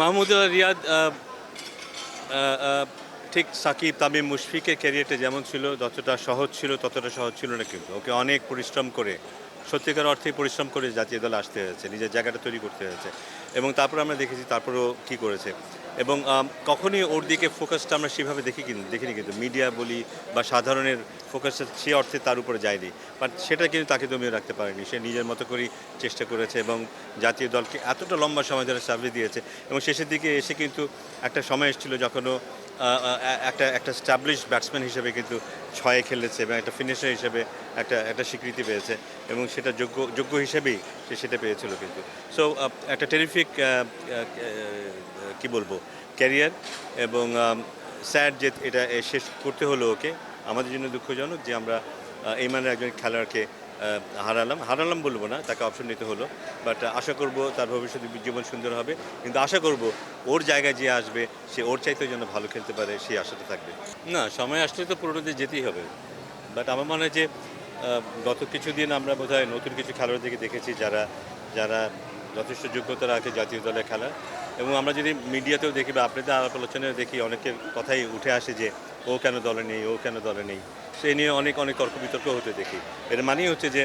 মাহমুদুল্লাহ রিয়াদ ঠিক সাকিব, তামিম মুশফিকের ক্যারিয়ারটা যেমন ছিল, যতটা সহজ ছিল, ততটা সহজ ছিল না কিন্তু। ওকে অনেক পরিশ্রম করে, সত্যিকার অর্থে পরিশ্রম করে জাতীয় দল আসতে হয়েছে, নিজের জায়গাটা তৈরি করতে হয়েছে। এবং তারপর আমরা দেখেছি, তারপরও কী করেছে। এবং কখনই ওর দিকে ফোকাসটা আমরা সেভাবে দেখি কিন্তু দেখিনি কিন্তু। মিডিয়া বলি বা সাধারণের ফোকাসটা সে অর্থে তার উপরে যায়নি। বাট সেটা কিন্তু তাকে দমিয়ে রাখতে পারেনি। সে নিজের মতো করেই চেষ্টা করেছে এবং জাতীয় দলকে এতটা লম্বা সময় ধরে সার্ভিস দিয়েছে। এবং শেষের দিকে এসে কিন্তু একটা সময় এসেছিল যখনও একটা একটা স্টাবলিশ ব্যাটসম্যান হিসেবে কিন্তু ছয়ে খেলেছে এবং একটা ফিনিশার হিসেবে একটা একটা স্বীকৃতি পেয়েছে এবং সেটা যোগ্য যোগ্য হিসেবেই সে সেটা পেয়েছিল কিন্তু। সো একটা টেরিফিক কি বলব ক্যারিয়ার এবং স্যার যে এটা শেষ করতে হলো ওকে, আমাদের জন্য দুঃখজনক যে আমরা এই মানের একজন খেলোয়াড়কে হারালাম। হারালাম বলব না, তাকে অপশন নিতে হলো। বাট আশা করব তার ভবিষ্যৎ জীবন সুন্দর হবে। কিন্তু আশা করব ওর জায়গায় যে আসবে, সে ওর চাইতেও যেন ভালো খেলতে পারে, সেই আশাটা থাকবে। না, সময় আসলে তো পুরোনোতে যেতেই হবে। বাট আমার মনে হয় যে গত কিছুদিন আমরা বোধহয় নতুন কিছু খেলোয়াড়দেরকে দেখেছি যারা যারা যথেষ্ট যোগ্যতা রাখে জাতীয় দলে খেলা এবং আমরা যদি মিডিয়াতেও দেখি বা আপনাদের আলাপ আলোচনায় দেখি, অনেকের কথাই উঠে আসে যে, ও কেন দলে নেই, ও কেন দলে নেই। সেই নিয়ে অনেক অনেক তর্ক বিতর্ক হতে দেখি। এর মানেই হচ্ছে যে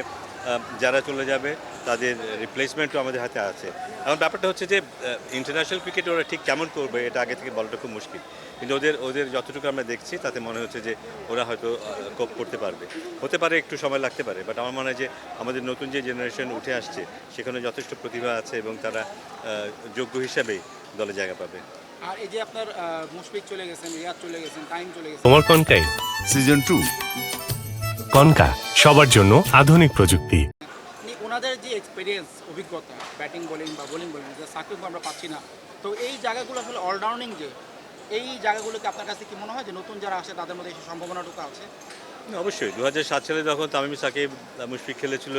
যারা চলে যাবে তাদের রিপ্লেসমেন্টও আমাদের হাতে আছে। এখন ব্যাপারটা হচ্ছে যে ইন্টারন্যাশনাল ক্রিকেট ওরা ঠিক কেমন করবে এটা আগে থেকে বলাটা খুব মুশকিল। কিন্তু ওদের ওদের যতটুকু আমরা দেখছি তাতে মনে হচ্ছে যে ওরা হয়তো কোপ করতে পারবে। হতে পারে একটু সময় লাগতে পারে বাট আমার মনে হয় যে আমাদের নতুন যে জেনারেশন উঠে আসছে সেখানে যথেষ্ট প্রতিভা আছে এবং তারা যোগ্য হিসাবেই দলে জায়গা পাবে। আর এই যে আপনার মুশফিক চলে গেছেন রিয়াদ চলে গেছেন টাইম চলে গেছেন। তোমার সিজন টু কনকা সবার জন্য আধুনিক প্রযুক্তি। ওনাদের যে এক্সপিরিয়েন্স অভিজ্ঞতা ব্যাটিং বোলিং বা বোলিং বোলিং যে সাকিব আমরা পাচ্ছি না তো এই জায়গাগুলো আসলে অলরাউন্ডিং যে এই জায়গাগুলোকে আপনার কাছে কি মনে হয় যে নতুন যারা আসে তাদের মধ্যে সেই সম্ভাবনাটুকু আছে? অবশ্যই। দু হাজার সাত সালে যখন তামিম সাকিব মুশফিক খেলেছিল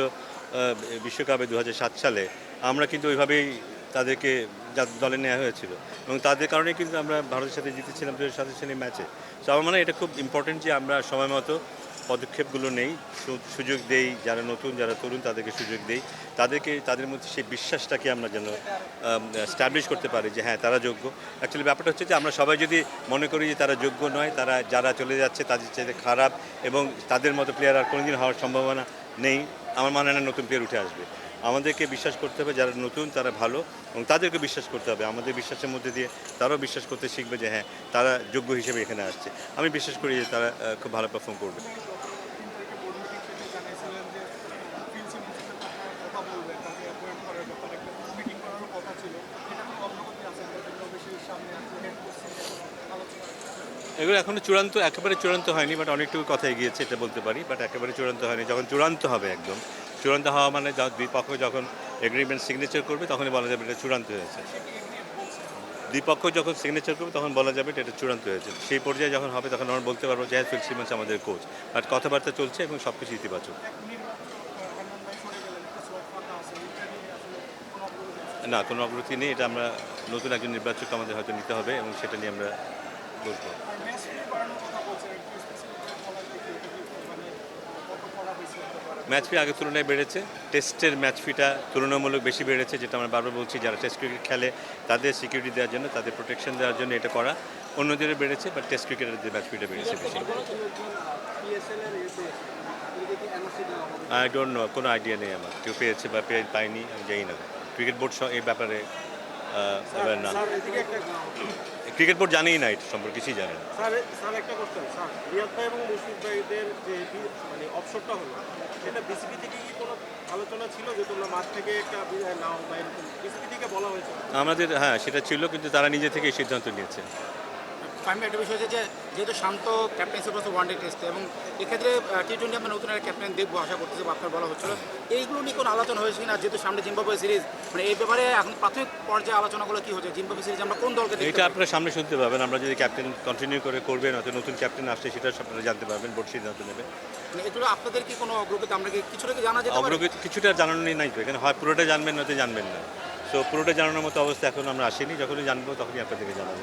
বিশ্বকাপে দু সাত সালে আমরা কিন্তু ওইভাবেই তাদেরকে যা- দলে নেওয়া হয়েছিল। এবং তাদের কারণে কিন্তু আমরা ভারতের সাথে জিতেছিলাম দু হাজার সাতের সালে ম্যাচে তো আমার মনে হয় এটা খুব ইম্পর্টেন্ট যে আমরা সময় মতো পদক্ষেপগুলো নেই সুযোগ দেই, যারা নতুন, যারা তরুণ, তাদেরকে সুযোগ দেই। তাদেরকে, তাদের মধ্যে সেই বিশ্বাসটাকে আমরা যেন স্ট্যাবলিশ করতে পারি যে হ্যাঁ তারা যোগ্য। অ্যাকচুয়ালি ব্যাপারটা হচ্ছে যে আমরা সবাই যদি মনে করি যে তারা যোগ্য নয়, তারা, যারা চলে যাচ্ছে, তাদের চাইতে খারাপ এবং তাদের মতো প্লেয়ার আর কোনোদিন হওয়ার সম্ভাবনা নেই। আমার মনে হয় নতুন প্লেয়ার উঠে আসবে। আমাদেরকে বিশ্বাস করতে হবে যারা নতুন, তারা ভালো এবং তাদেরকে বিশ্বাস করতে হবে। আমাদের বিশ্বাসের মধ্যে দিয়ে তারাও বিশ্বাস করতে শিখবে যে হ্যাঁ তারা যোগ্য হিসেবে এখানে আসছে। আমি বিশ্বাস করি যে তারা খুব ভালো পারফর্ম করবে। এগুলো এখনও চূড়ান্ত, একেবারে চূড়ান্ত হয়নি বাট অনেকটুকু কথা এগিয়েছে, এটা বলতে পারি বাট একেবারে চূড়ান্ত হয়নি। যখন চূড়ান্ত হবে একদম চূড়ান্ত হওয়া মানে দুই পক্ষ যখন এগ্রিমেন্ট সিগনেচার করবে, তখনই বলা যাবে এটা চূড়ান্ত হয়েছে। দুই পক্ষ যখন সিগনেচার করবে, তখন বলা যাবে এটা চূড়ান্ত হয়েছে। সেই পর্যায়ে যখন হবে, তখন আমরা বলতে পারব হ্যাঁ ফিল সিমেন্স আমাদের কোচ বাট কথাবার্তা চলছে এবং সব কিছু ইতিবাচক। না, কোনো অগ্রগতি নেই। এটা আমরা নতুন একজন নির্বাচক আমাদের হয়তো নিতে হবে এবং সেটা নিয়ে আমরা বসবো। ম্যাচ ফি আগের তুলনায় বেড়েছে। টেস্টের ম্যাচ ফিটা তুলনামূলক বেশি বেড়েছে, যেটা আমরা বারবার বলছি, যারা টেস্ট ক্রিকেট খেলে তাদের সিকিউরিটি দেওয়ার জন্য, তাদের প্রোটেকশন দেওয়ার জন্য এটা করা। অন্যদের বেড়েছে বাট টেস্ট ক্রিকেটের যে ম্যাচ ফিটা বেড়েছে বেশি। আই ডোন্ট নো কোনো আইডিয়া নেই আমার। কেউ পেয়েছে বা পেয়ে পাইনি আমি জানি না। ক্রিকেট বোর্ড এই ব্যাপারে এবার না ক্রিকেট বোর্ড জানেই না এটা সম্পর্কে কিছুই জানে না। স্যার স্যার একটা কোশ্চেন স্যার রিয়াদ ভাই এবং মুশফিক ভাইদের যে মানে অপশনটা হলো সেটা বিসিবি থেকে কি কোনো আলোচনা ছিল যে তোমরা মাঠ থেকে একটা নাও বা এরকম? বিসিবি থেকে বলা হয়েছে। আমাদের হ্যাঁ সেটা ছিল কিন্তু তারা নিজে থেকে সিদ্ধান্ত নিয়েছে। ফাইনাল একটা বিষয় হচ্ছে যে যেহেতু শান্ত ক্যাপ্টেন্সি করছে ওয়ান ডে টেস্টে এবং এক্ষেত্রে টি টোয়েন্টি আমরা নতুন একটা ক্যাপ্টেন দেখব আশা করতেছি বা আপনার বলা হচ্ছিল। এইগুলো নিয়ে কোনো আলোচনা হয়েছে না যেহেতু সামনে জিম্বাবুয়ে সিরিজ মানে এই ব্যাপারে এখন প্রাথমিক পর্যায়ে আলোচনাগুলো কি হচ্ছে? জিম্বাবুয়ে সিরিজ আমরা কোন দলকে এটা? আপনারা সামনে শুনতে পাবেন। আমরা যদি ক্যাপ্টেন কন্টিনিউ করে করবেন অথবা নতুন ক্যাপ্টেন আসছে সেটা আপনারা জানতে পারবেন বোর্ড সিদ্ধান্ত নেবে। মানে এগুলো আপনাদের কি কোনো অগ্রগতি? আমরা কি কিছুটা কি জানা যেতে পারে? অগ্রগতি কিছুটা জানানো নাই তো। এখানে হয় পুরোটা জানবেন নয়তো জানবেন না। সো পুরোটা জানানোর মতো অবস্থা এখন আমরা আসিনি। যখনই জানব তখনই আপনাদেরকে জানাব।